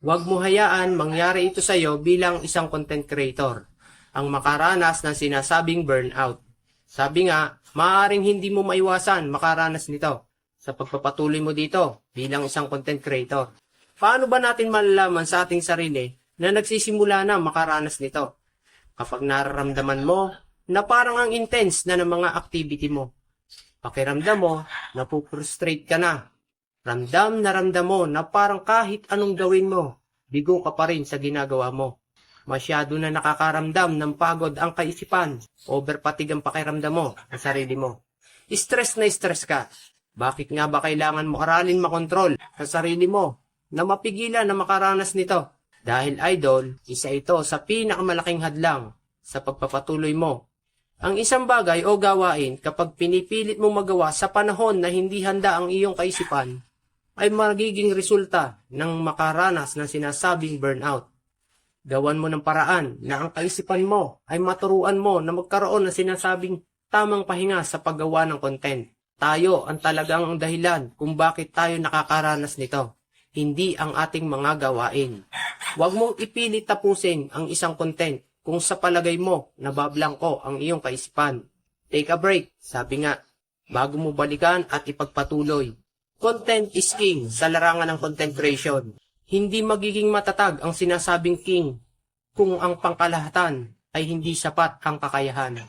Huwag mo hayaan mangyari ito sa'yo bilang isang content creator ang makaranas ng sinasabing burnout. Sabi nga, maaaring hindi mo maiwasan makaranas nito sa pagpapatuloy mo dito bilang isang content creator. Paano ba natin malalaman sa ating sarili na nagsisimula na makaranas nito? Kapag nararamdaman mo na parang ang intense na ng mga activity mo. Pakiramdam mo, napuprostrate ka na. Ramdam na ramdam mo na parang kahit anong gawin mo, bigo ka pa rin sa ginagawa mo. Masyado na nakakaramdam ng pagod ang kaisipan, overpatig ang pakiramdam mo sa sarili mo. Stress na stress ka. Bakit nga ba kailangan mo aralin makontrol sa sarili mo na mapigilan na makaranas nito? Dahil idol, isa ito sa pinakamalaking hadlang sa pagpapatuloy mo ang isang bagay o gawain kapag pinipilit mo magawa sa panahon na hindi handa ang iyong kaisipan, ay magiging resulta ng makaranas ng sinasabing burnout. Gawan mo ng paraan na ang kaisipan mo ay maturuan mo na magkaroon ng sinasabing tamang pahinga sa paggawa ng content. Tayo ang talagang dahilan kung bakit tayo nakakaranas nito, hindi ang ating mga gawain. Huwag mong ipilit tapusin ang isang content kung sa palagay mo nabablangko ang iyong kaisipan. Take a break, sabi nga, bago mo balikan at ipagpatuloy. Content is king sa larangan ng content creation. Hindi magiging matatag ang sinasabing king kung ang pangkalahatan ay hindi sapat ang kakayahan.